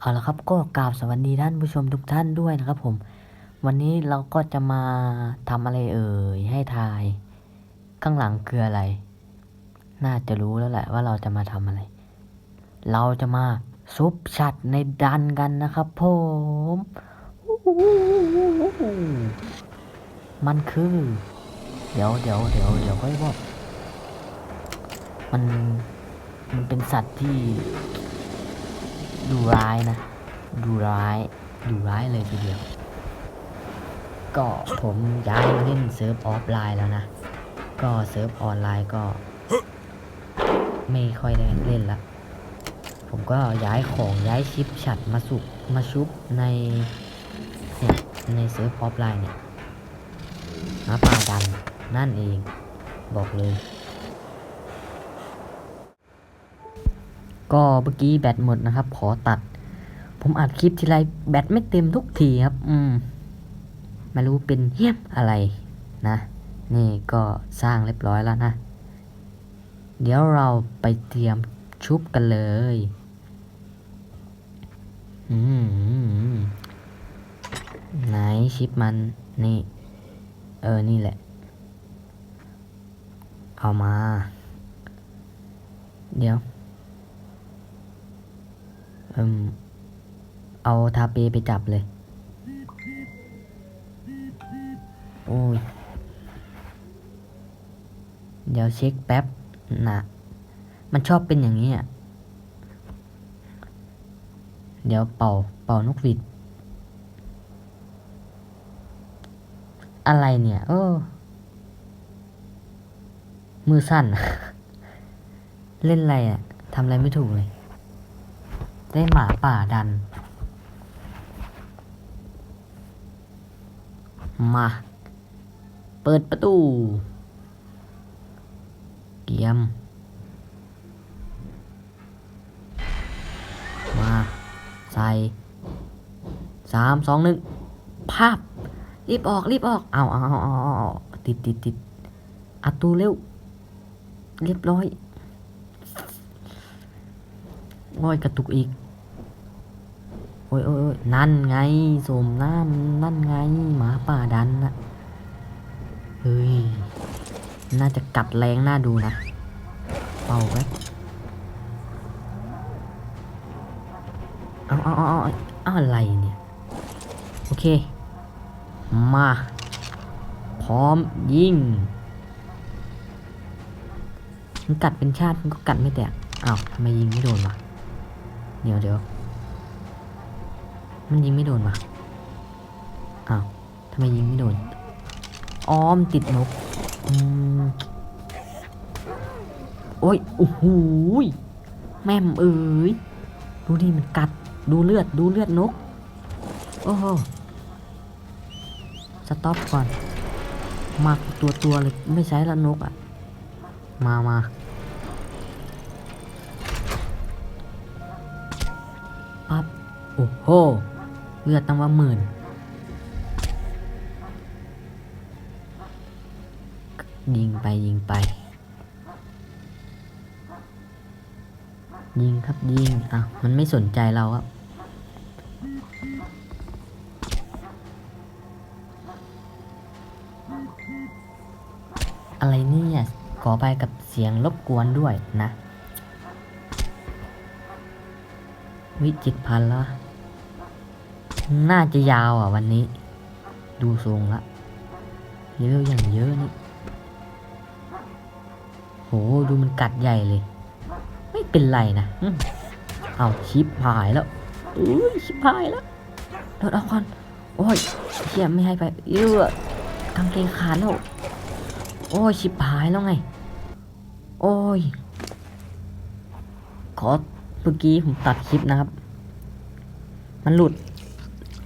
เอาละครับก็กราบสวัสดีท่านผู้ชมทุกท่านด้วยนะครับผม วันนี้เราก็จะมาทำอะไรเอ่ยให้ทาย ข้างหลังคืออะไร น่าจะรู้แล้วแหละว่าเราจะมาทำอะไร เราจะมาซุปชัดในดันกันนะครับผมมันคือ เดี๋ยวเดี๋ยวเดี๋ยวเดี๋ยวค่อยบอกมันมันเป็นสัตว์ที่ ดูร้ายนะ ดูร้าย ดูร้ายเลยทีเดียว ก็ผมย้ายมาเล่นเซิร์ฟออฟไลน์แล้วนะ ก็เซิร์ฟออนไลน์ก็ ไม่ค่อยได้เล่นละ ผมก็ย้ายของย้ายชิปฉัดมาสุกมาชุบในเนี่ยในเซิร์ฟออฟไลน์เนี่ยมาป่าดันนั่นเอง บอกเลย ก็เมื่อกี้แบตหมดนะครับ ขอตัด ผมอัดคลิปทีไรแบตไม่เต็มทุกทีครับ อืมไม่รู้เป็นเฮี้ยมอะไรนะ นี่ก็สร้างเรียบร้อยแล้วนะ เดี๋ยวเราไปเตรียมชุบกันเลย อืมไหนชิปมันนี่ เออ นี่แหละ เอามา เดี๋ยว อืม เอาทาเปไปจับเลย โอ้ย เดี๋ยวเช็คแป๊บนะมันชอบเป็นอย่างนี้อะ เดี๋ยวเป่า เป่านกหวีด อะไรเนี่ยเออมือสั้นเล่นอะไรอะทำอะไรไม่ถูกเลย ได้หมาป่าดัน มา เปิดประตู เกียม มา ใส่สามสองหนึ่งภาพ รีบออกรีบออก เอาเอาเอาเอาติดติดติดอัดตูเร็ว เรียบร้อย โอ้ยกระตุกอีก โอ้ยโอ้ยอยนั่นไงสมน้ำนั่นไงหมาป่าดันนะเฮ้ย น่าจะกัดแรงน่าดูนะเป่าไว้เอาเอาเอาเอาเอาอะไรเนี่ย โอเค มา พร้อมยิงมันกัดเป็นชาติมันก็กัดไม่แตกอ้าวทำไมยิงไม่โดนวะ เดี๋ยวเดี๋ยวมันยิงไม่โดนวะอ้าวทำไมยิงไม่โดนอ้อมติดนกอืมโอ้ยโอ้โหแม่มเอ้ยดูดิมันกัดดูเลือดดูเลือดนก โอ้โหสต็อปก่อน มาตัวตัวเลยไม่ใช้ละนกอะ มามา อ้โห เลือดตั้งว่าหมื่น ยิงไปยิงไป ยิงครับยิงอะมันไม่สนใจเราครับอะไรเนี่ยขอไปกับเสียงรบกวนด้วยนะ วิจิตพันแล้ว น่าจะยาวอะวันนี้ ดูทรงละเยอะอย่างเยอะนี่โหดูมันกัดใหญ่เลย ไม่เป็นไรนะเอาชิปหายแล้วอุ้ยชิปหายแล้วโดดเอาก่อนโอ้ยเชี่ยไม่ให้ไปเยอะกางเกงขาดแล้วโอ้ยชิบหายแล้วไง โอ้ย ขอเมื่อกี้ผมตัดคลิปนะครับ มันหลุด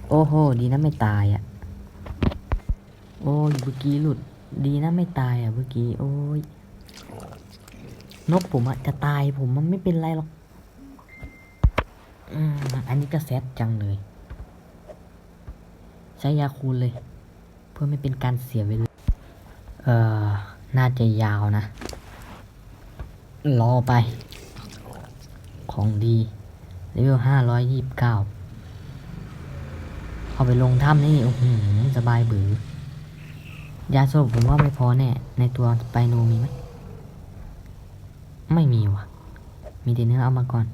โอ้โห ดีนะไม่ตายอะ่ะ โอ้ยเมื่อกี้หลุด ดีนะไม่ตายอะ่ะเมื่อกี้ โอ้ย นกผมอะ่ะจะตายผมมันไม่เป็นไรหรอก อืม อันนี้ก็แซดจังเลย ใช้ยาคูลเลย เพื่อไม่เป็นการเสียเวลา เอ่อ น่าจะยาวนะ รอไป ของดีเลเวลห้าร้อยยี่สิบเก้า เอไปลงถ้ำนี่โอ้โหสบายบือยาสลบผมว่าไม่พอแน่ในตัวไปโนมีไหมไม่มีว่ะ มีแต่เนื้อเอามาก่อน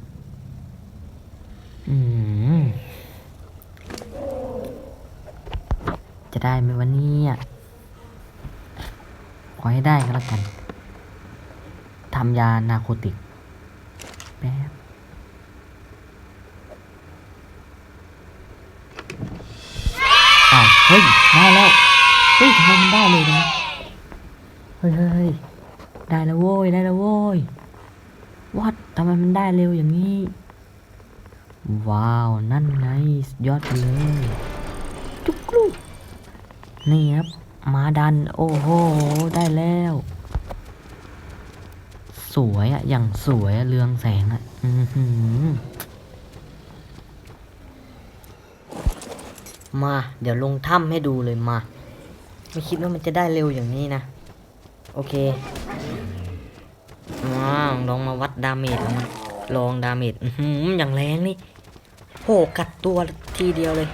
อืมจะได้ไหมวันนี้อะขอให้ได้ก็แล้วกันทำยานาโคติก แป๊บ อ้าว เฮ้ยได้แล้ว เฮ้ยทำไมมันได้เลยนะเฮ้ยเฮ้ยได้แล้วโว้ยได้แล้วโว้ยวัดทำไมมันได้เร็วอย่างนี้ ว้าว นั่นไงยอดเลย จุกลูกนี่ครับ มาดัน โอ้โห ได้แล้ว สวยอะอย่างสวยเรืองแสงอะอือหือ มา เดี๋ยวลงถ้ำให้ดูเลยมา ไม่คิดว่ามันจะได้เร็วอย่างนี้นะ โอเคว้าวลองมาวัดดาเมจลองมาลองดาเมจอือหืออย่างแรงนี่โหกัดตัวทีเดียวเลย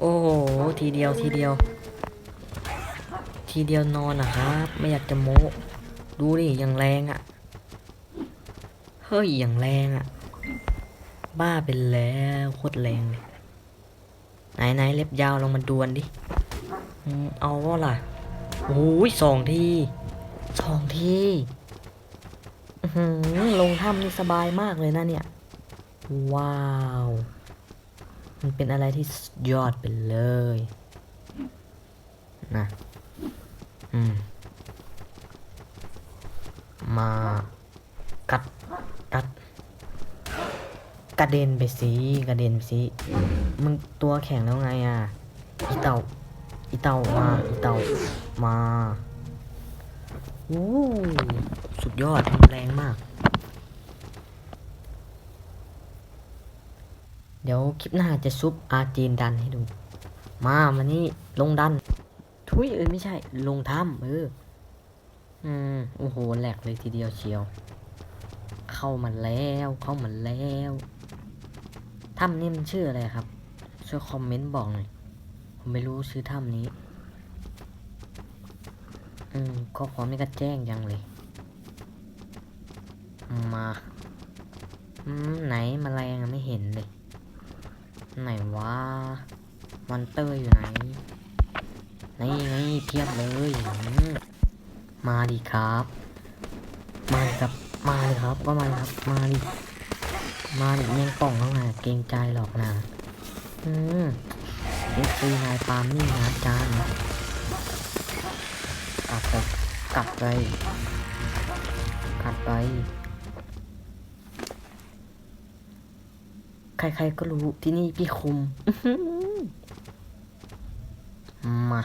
โอ้โหทีเดียวทีเดียว ทีเดียวนอนนะครับ ไม่อยากจะโม้ดูดิอย่างแรงอะ่ะ เฮ้ยอย่างแรงอะ่ะ บ้าไปแล้วโคตรแรงเลย ไหนไหนเล็บยาวลงมาดวนดิเอาว่าล่ะโอ้ยสองทีสองทีลงถ้ำนี่สบายมากเลยนะเนี่ย ว้าว มันเป็นอะไรที่ยอดไปเลยนะอืม มากัด กระเด็นไปสิกระเด็นไปสิมึงตัวแข็งแล้วไงอะอีเต่าอีเต่ามาอีเต่ามาโอ้สุดยอดแรงมาก เดี๋ยวคลิปหน้าจะซุปอาจีนดันให้ดู มามานี่ลงดัน ทุยเอ้ยไม่ใช่ ลงถ้ำเอออืมโอ้โหแหลกเลยทีเดียวเชียว เข้ามาแล้วเข้ามาแล้ว ถ้ำนี่มันชื่ออะไรครับ ช่วยคอมเมนต์บอกหน่อย ผมไม่รู้ชื่อถ้ำนี้ อืมข้อความนี่ก็แจ้งยังเลย มา อืม ไหนแมลงอะไม่เห็นเลย ไหนวะมอนเตอร์อยู่ไหน นี่ไงเพียบเลยมมาดิครับ มาครับ มาดิครับ ก็มาครับ มาดิ มาดิแมงป่องเข้ามาเกรงใจหรอกนะอืมเอฟซีนายปาล์มนี่นะจานกลับไปกลับไปกลับไป ใครๆก็รู้ที่นี่พี่คุม มา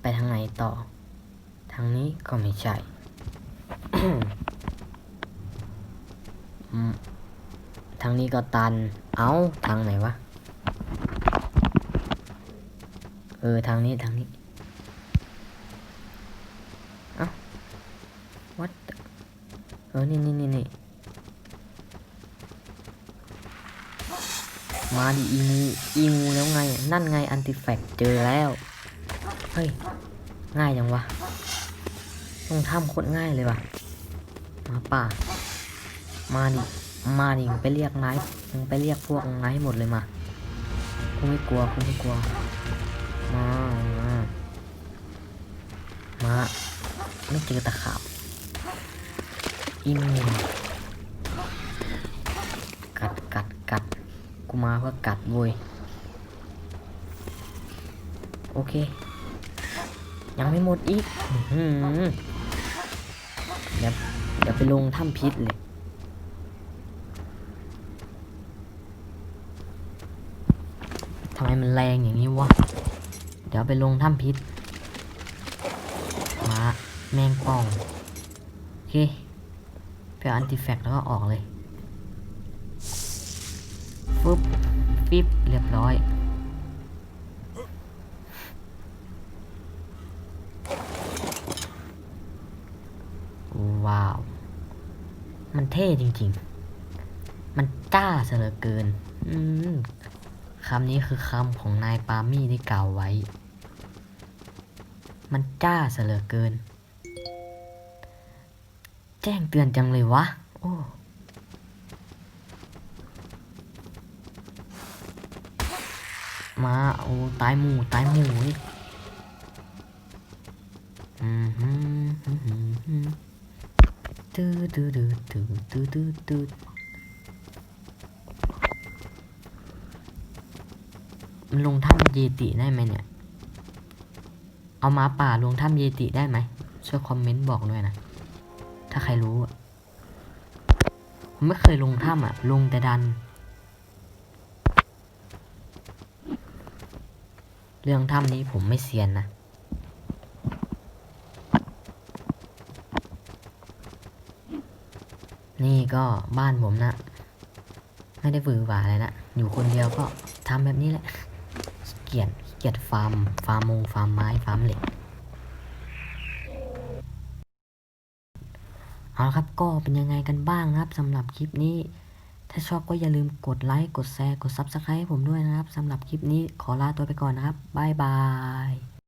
ไปทางไหนต่อ ทางนี้ก็ไม่ใช่ อืม ทางนี้ก็ตัน เอาทางไหนวะ เออ ทางนี้ ทางนี้ เอ้า what เออ นี่นี่นี่นี่มาดิอีงูอีงูแล้วไง นั่นไงอันติแฟกเจอแล้ว เฮ้ย ง่ายจังวะ ต้องทำโคตรง่ายเลยวะมาป่า มาดิ มาดิมึงไปเรียกไม้มึงไปเรียกพวกไม้หมดเลยมากูไม่กลัวกูไม่กลัว มา มามาไม่เจอตะขาบอีมูกัดกัดกัดกูมาเพื่อกัดเว้ยโอเค ยังไม่หมดอีกเดี๋ยวเดี๋ยวไปลงถ้ำพิษเลย ทำ ไมมันแรงอย่างนี้วะ เดี๋ยวไปลงถ้ำพิษ มาแมงป่อง โอเคไปเอาอันติแฟกแล้วก็ออกเลย ฟึบฟิบเรียบร้อย ว้าว มันเท่จริงๆ มันจ้าเสือเกิน อืม คำนี้คือคำของนายปามี่ที่กล่าวไว้ มันจ้าเสลือเกิน แจ้งเตือนจังเลยวะ โอ้มาโอ้ตายหมูตายหมูนี่อืมฮึมฮึมฮึมฮึมตื้อตื้อตื้อตื้อตื้อตื้อตื้อ มันลงถ้ำเยติได้ไหมเนี่ย เอามาป่าลงถ้ำเยติได้ไหมช่วยคอมเมนต์บอกด้วยนะ ถ้าใครรู้ผมไม่เคยลงถ้ำอะลงแต่ดัน เรื่องถ้ำนี้ผมไม่เซียนนะนี่ก็บ้านผมนะ ไม่ได้บือหวาอะไรนะ อยู่คนเดียวก็ทำแบบนี้แหละ กียจขี้เกียจฟาร์ม ฟาร์มมงฟาร์มไม้ ฟาร์มเหล็ก เอาละครับก็เป็นยังไงกันบ้างนะครับสำหรับคลิปนี้ ถ้าชอบก็อย่าลืมกดไลค์ กดแชร์ กด Subscribe ให้ผมด้วยนะครับสำหรับคลิปนี้ขอลาตัวไปก่อนนะครับ บ๊ายบาย